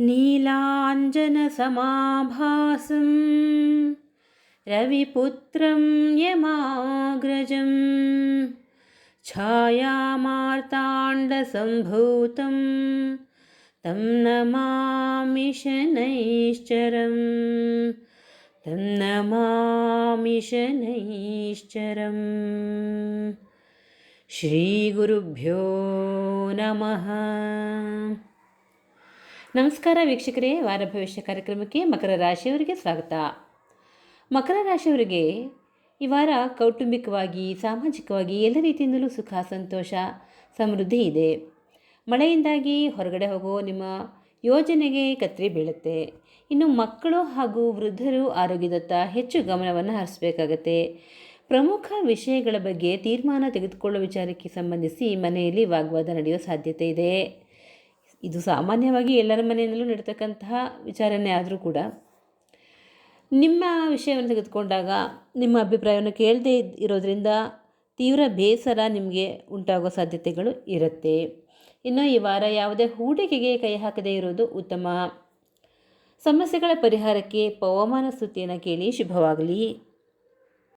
नीलाञ्जनसमाभासं रविपुत्रं यमाग्रजं छायामार्ताण्डसम्भूतं तं न मामिश तं न मामिश श्रीगुरुभ्यो नमः। ನಮಸ್ಕಾರ ವೀಕ್ಷಕರೇ, ವಾರ ಭವಿಷ್ಯ ಕಾರ್ಯಕ್ರಮಕ್ಕೆ ಮಕರ ರಾಶಿಯವರಿಗೆ ಸ್ವಾಗತ. ಮಕರ ರಾಶಿಯವರಿಗೆ ಈ ವಾರ ಕೌಟುಂಬಿಕವಾಗಿ, ಸಾಮಾಜಿಕವಾಗಿ ಎಲ್ಲ ರೀತಿಯಿಂದಲೂ ಸುಖ, ಸಂತೋಷ, ಸಮೃದ್ಧಿ ಇದೆ. ಮಳೆಯಿಂದಾಗಿ ಹೊರಗಡೆ ಹೋಗೋ ನಿಮ್ಮ ಯೋಜನೆಗೆ ಕತ್ತರಿ ಬೀಳುತ್ತೆ. ಇನ್ನು ಮಕ್ಕಳು ಹಾಗೂ ವೃದ್ಧರು ಆರೋಗ್ಯದತ್ತ ಹೆಚ್ಚು ಗಮನವನ್ನು ಹರಿಸಬೇಕಾಗತ್ತೆ. ಪ್ರಮುಖ ವಿಷಯಗಳ ಬಗ್ಗೆ ತೀರ್ಮಾನ ತೆಗೆದುಕೊಳ್ಳುವ ವಿಚಾರಕ್ಕೆ ಸಂಬಂಧಿಸಿ ಮನೆಯಲ್ಲಿ ವಾಗ್ವಾದ ನಡೆಯುವ ಸಾಧ್ಯತೆ ಇದೆ. ಇದು ಸಾಮಾನ್ಯವಾಗಿ ಎಲ್ಲರ ಮನೆಯಲ್ಲೂ ನಡೀತಕ್ಕಂತಹ ವಿಚಾರನೇ ಆದರೂ ಕೂಡ ನಿಮ್ಮ ವಿಷಯವನ್ನು ತೆಗೆದುಕೊಂಡಾಗ ನಿಮ್ಮ ಅಭಿಪ್ರಾಯವನ್ನು ಕೇಳದೇ ಇರೋದರಿಂದ ತೀವ್ರ ಬೇಸರ ನಿಮಗೆ ಉಂಟಾಗುವ ಸಾಧ್ಯತೆಗಳು ಇರುತ್ತೆ. ಇನ್ನು ಈ ವಾರ ಯಾವುದೇ ಹೂಡಿಕೆಗೆ ಕೈ ಹಾಕದೇ ಇರೋದು ಉತ್ತಮ. ಸಮಸ್ಯೆಗಳ ಪರಿಹಾರಕ್ಕೆ ಪವಮಾನ ಸ್ತುತಿಯನ್ನು ಕೇಳಿ ಶುಭವಾಗಲಿ.